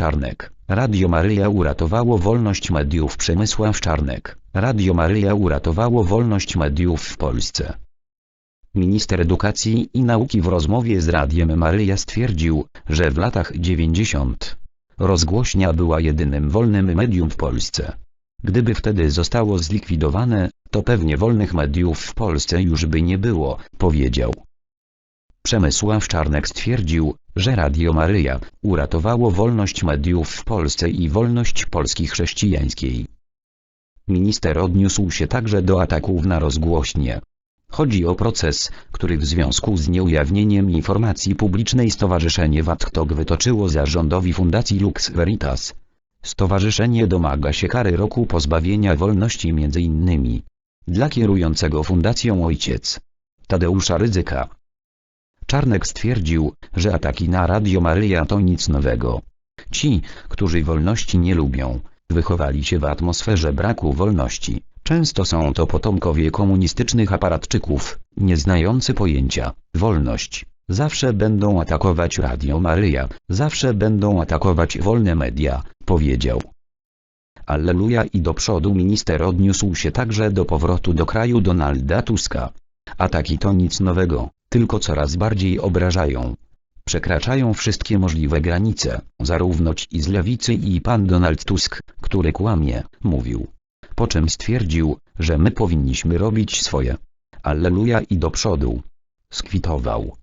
Czarnek. Radio Maryja uratowało wolność mediów Przemysław Czarnek. Radio Maryja uratowało wolność mediów w Polsce. Minister Edukacji i Nauki w rozmowie z Radiem Maryja stwierdził, że w latach 90. rozgłośnia była jedynym wolnym medium w Polsce. Gdyby wtedy zostało zlikwidowane, to pewnie wolnych mediów w Polsce już by nie było, powiedział. Przemysław Czarnek stwierdził, że Radio Maryja uratowało wolność mediów w Polsce i wolność Polski chrześcijańskiej. Minister odniósł się także do ataków na rozgłośnie. Chodzi o proces, który w związku z nieujawnieniem informacji publicznej Stowarzyszenie Watchtok wytoczyło zarządowi Fundacji Lux Veritas. Stowarzyszenie domaga się kary roku pozbawienia wolności m.in. dla kierującego fundacją ojciec Tadeusza Rydzyka. Czarnek stwierdził, że ataki na Radio Maryja to nic nowego. Ci, którzy wolności nie lubią, wychowali się w atmosferze braku wolności. Często są to potomkowie komunistycznych aparatczyków, nie znający pojęcia wolność. Zawsze będą atakować Radio Maryja, zawsze będą atakować wolne media, powiedział. Alleluja i do przodu minister odniósł się także do powrotu do kraju Donalda Tuska. Ataki to nic nowego, tylko coraz bardziej obrażają. Przekraczają wszystkie możliwe granice, zarówno ci z lewicy i pan Donald Tusk, który kłamie, mówił. Po czym stwierdził, że my powinniśmy robić swoje. Alleluja i do przodu. Skwitował.